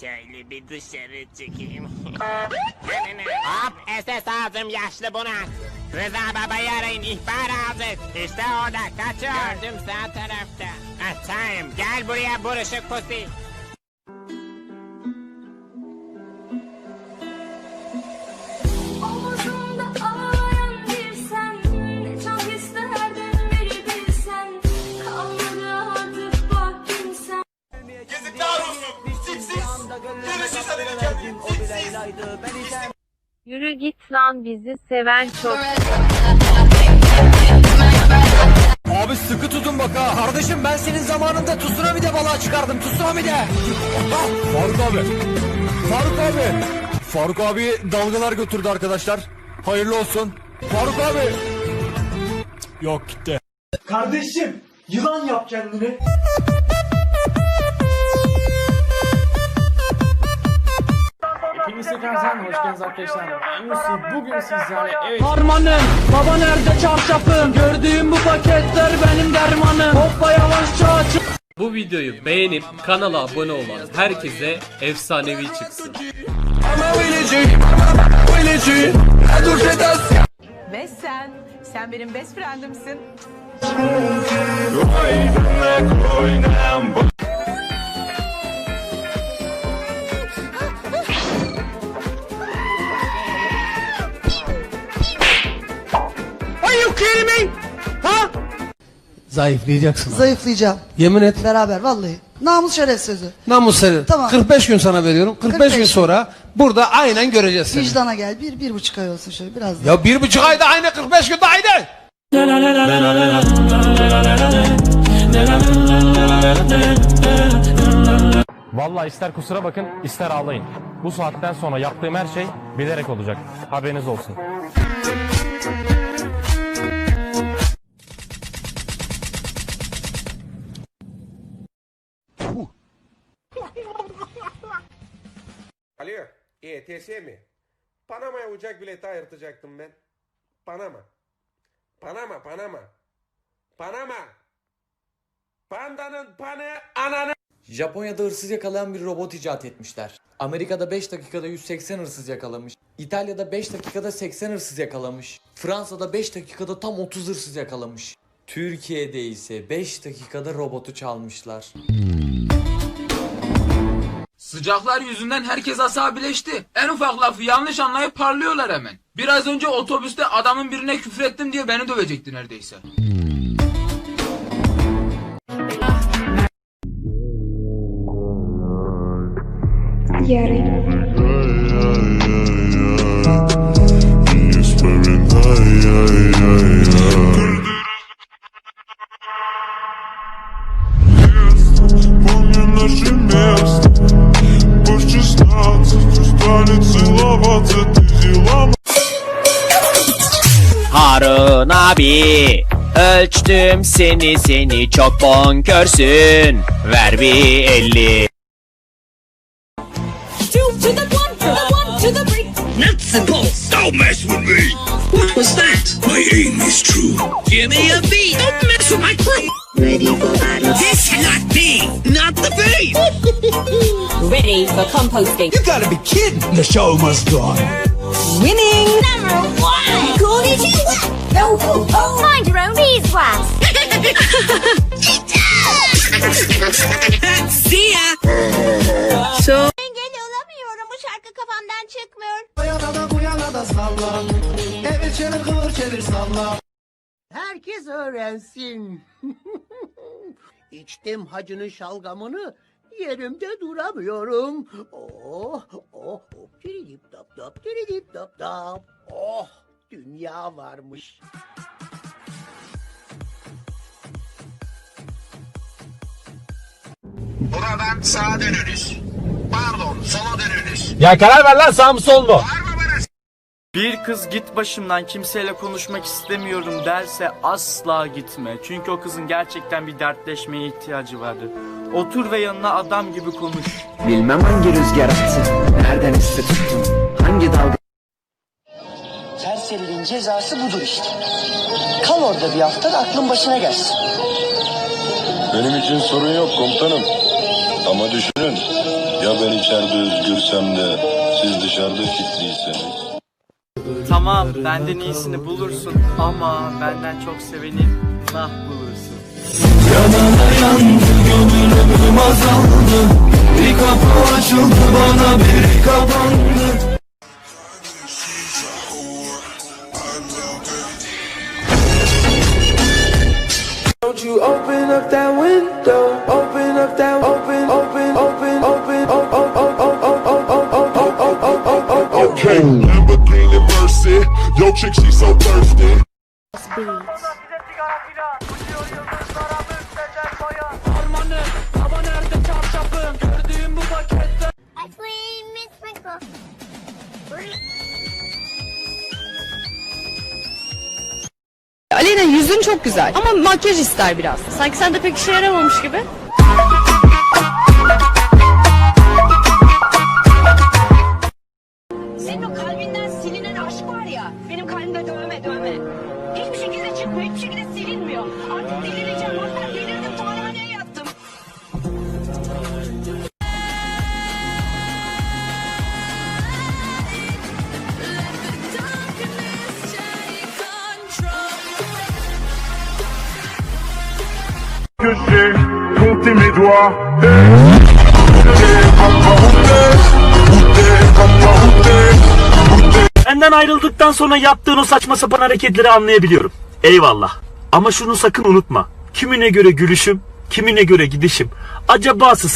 Şöyle bir dışarı çıkayım. Hop SS ağzım yaşlı bunak. Rıza babayı arayın ihbar hazır. İşte orada kaçıyor. Gördüm sağ tarafta. Açayım gel buraya buruşuk pusi. Yürü git lan bizi seven çok. Abi sıkı tutun bak ha. Kardeşim ben senin zamanında tsunami'de balığa çıkardım. Tsunami'de. Ah, Faruk abi. Faruk abi. Faruk abi dalgalar götürdü arkadaşlar. Hayırlı olsun. Faruk abi. Yok gitti. Kardeşim yılan yap kendini. Tekrardan hoş geldiniz arkadaşlar. Ben Yusuf. Bugün sizlerle evet Harmanım, baba nerede çarşafım? Gördüğüm bu paketler benim dermanım. Hoppa yavaşça aç. Bu videoyu beğenip kanala abone olan herkese efsanevi çıksın. Ve sen, sen benim best friendimsin. Zayıflayacaksın. Zayıflayacağım. Yemin et. Beraber vallahi. Namus şeref sözü. Namus seni. Tamam. 45 gün sana veriyorum. 45, 45 gün sonra burada aynen göreceğiz seni. Vicdana gel. Bir, bir buçuk ay olsun şöyle biraz daha. Ya bir buçuk ayda aynı 45 günde aynı. Vallahi ister kusura bakın ister ağlayın. Bu saatten sonra yaptığım her şey bilerek olacak. Haberiniz olsun. ETS mi? Panama'ya uçak bileti ayırtacaktım ben. Panama. Panama, Panama. Panama. Pandanın panı ananı. Japonya'da hırsız yakalayan bir robot icat etmişler. Amerika'da 5 dakikada 180 hırsız yakalamış. İtalya'da 5 dakikada 80 hırsız yakalamış. Fransa'da 5 dakikada tam 30 hırsız yakalamış. Türkiye'de ise 5 dakikada robotu çalmışlar. Sıcaklar yüzünden herkes asabileşti. En ufak lafı yanlış anlayıp parlıyorlar hemen. Biraz önce otobüste adamın birine küfrettim diye beni dövecekti neredeyse. Yarın. 16 станет целоваться Ты взяла Harun abi ölçtüm seni seni çok bonkörsün ver bir elli. Two to the one, to the one, to the three Nuts and bolts. Don't mess with me. What was that? My aim is true. Give me a beat. Don't mess with my crew. Ready for battle. This not me. Not the beat. Ready for composting. You gotta be kidding. The show must go on. Winning! Number one! Konnichiwa! Yo ho ho! Mind your own beeswax! See ya. Engel olamıyorum bu şarkı kafamdan çıkmıyor. Herkes öğrensin. İçtim hacının şalgamını. Yerimde duramıyorum. Oh, oh, hop, diridip dap dap, diridip dap dap. Oh, dünya varmış. Buradan sağa dönünüz. Pardon sola dönünüz. Ya karar ver lan sağ mı sol mu? Bir kız git başımdan kimseyle konuşmak istemiyorum derse asla gitme. Çünkü o kızın gerçekten bir dertleşmeye ihtiyacı vardır. Otur ve yanına adam gibi konuş. Bilmem hangi rüzgar attı. Nereden esti? Hangi dalga Serseriliğin cezası budur işte. Kal orada bir hafta da aklın başına gelsin. Benim için sorun yok komutanım Ama düşünün Ya ben içeride özgürsem de siz dışarıda kilitliyseniz. Tamam benden iyisini bulursun ama benden çok seveni nah bulursun. Yanana yandı gönül ömrüm azaldı Bir kapı açıldı bana biri kapandı you open up that window, open up that, open, open, open, open, oh, oh, oh, oh, oh, oh, oh, oh, oh, Mercy, yo chick she so thirsty. Aleyna yüzün çok güzel ama makyaj ister biraz. Sanki sende pek işe yaramamış gibi. Silinen aşk var ya, benim kalbimde dövme dövme. Hiçbir şekilde çıkmıyor, hiçbir şekilde silinmiyor. Artık delireceğim, hatta delirdim, tımarhaneye yattım. Que j'ai compté mes doigts. Ayrıldıktan sonra yaptığın o saçma sapan hareketleri anlayabiliyorum. Eyvallah. Ama şunu sakın unutma. Kimine göre gülüşüm, kimine göre gidişim. Acabası